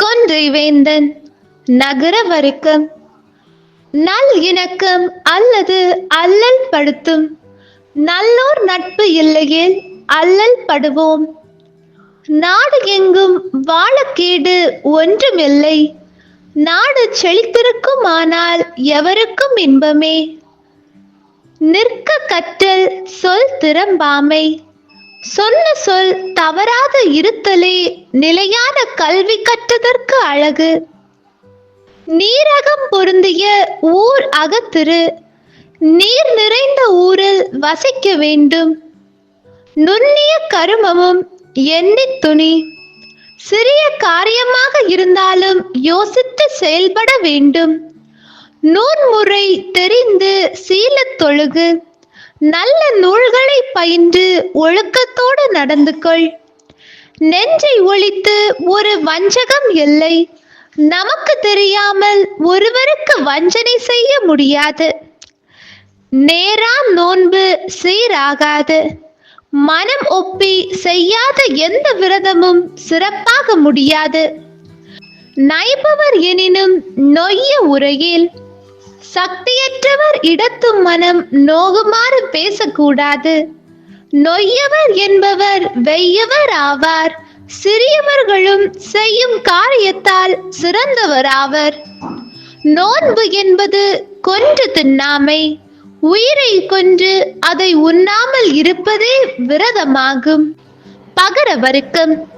கொன்றை வேந்தன் நகர வரைக்கும் நல் இணக்கம் அல்லது அல்லல் படுத்தும். நல்லோர் நட்பு இல்லையில் அல்லல் படுவோம். நாடு எங்கும் வாழக்கேடு ஒன்றுமில்லை. நாடு செழித்திருக்குமானால் எவருக்கும் இன்பமே. நிற்க கற்றல் சொல் திறம்பாமை. சொன்ன சொல் தவறாத இருத்தலே நிலையான கல்வி கற்றதற்கு அழகு. நீரகம் பொருந்திய ஊர் அகத்திரு நீர் நிறைந்த ஊரில் வசிக்க வேண்டும். நுண்ணிய கருமமும் எண்ணித் துணி சிறிய காரியமாக இருந்தாலும் யோசித்து செயல்பட வேண்டும். நூன்முறை தெரிந்து சீலத் தொழுகு நல்ல நூல்களை பயின்று ஒழுக்கத்தோடு நடந்து கொள். நெஞ்சை ஒழித்து ஒரு வஞ்சகம் இல்லை. நமக்கு தெரியாமல் ஒருவருக்கு வஞ்சனை செய்ய முடியாது. நேராம் நோன்பு சீராகாது. மனம் ஒப்பி செய்யாத எந்த விரதமும் சிறப்பாக முடியாது. நைபவர் எனினும் நொய்ய உரையில் சக்தியற்றவர் இடத்தும் மனம் நோகுமாறு பேசக்கூடாது. நொய்யவர் என்பவர் வெய்யவர் ஆவார். சிறியவர்களும் செய்யும் காரியத்தால் சிறந்தவர் ஆவர். நோன்பு என்பது கொன்று தின்னாமை. உயிரை கொன்று அதை உண்ணாமல் இருப்பதே விரதமாகும். பகரவருக்கம்.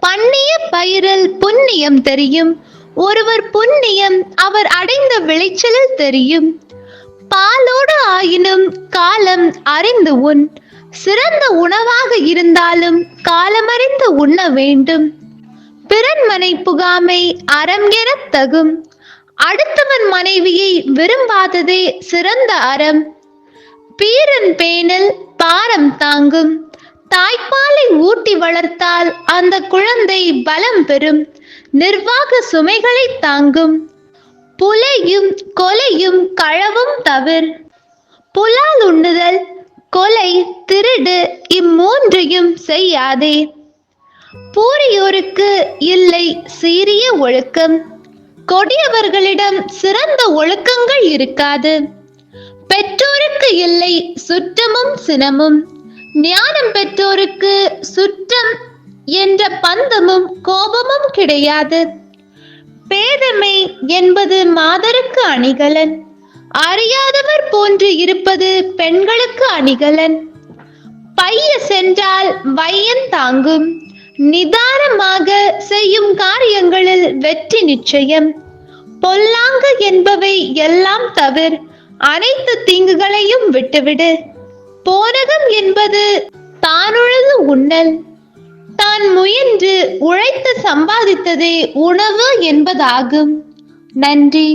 பண்ணிய பயிரில் புண்ணியம் தெரியும். ஒருவர் புண்ணியம் அவர் அடைந்த விளைச்சலில் தெரியும். பாலோடு ஆயினும் காலம் அறிந்து உண் சிறந்த உணவாக இருந்தாலும் காலமறிந்து உண்ண வேண்டும். பிறன்மனை புகாமை அறம் எனத் தகும். அடுத்தவன் மனைவியை விரும்பாததே சிறந்த அறம். பீரன் பேணல் பாரம் தாங்கும். தாய்ப்பாலை ஊட்டி வளர்த்தால் அந்த குழந்தை பலம் பெறும். நிர்வாக சுமைகளை தாங்கும். புலையும் கொலையும் களவும் தவிர். புலால் உண்ணுதல் கொலை திருடு இம்மூன்றையும் செய்யாதே. பூரியோருக்கு இல்லை சீரிய ஒழுக்கம். கொடியவர்களிடம் சிறந்த ஒழுக்கங்கள் இருக்காது. பெற்றோருக்கு இல்லை சுற்றமும் சினமும். ஞானம் பெற்றோருக்கு சுற்றம் என்ற பந்தமும் கோபமும் கிடையாது. பேதமை என்பது மாதருக்கு அணிகலன். அறியாதவர் போன்று இருப்பது பெண்களுக்கு அணிகலன். பைய சென்றால் வையன் தாங்கும். நிதானமாக செய்யும் காரியங்களில் வெற்றி நிச்சயம். பொல்லாங்கு என்பவை எல்லாம் தவிர அனைத்து தீங்குகளையும் விட்டுவிடு. போனகம் என்பது தானுழுது உண்ணல். தான் முயன்று உழைத்து சம்பாதித்ததே உணவு என்பதாகும். நன்றி.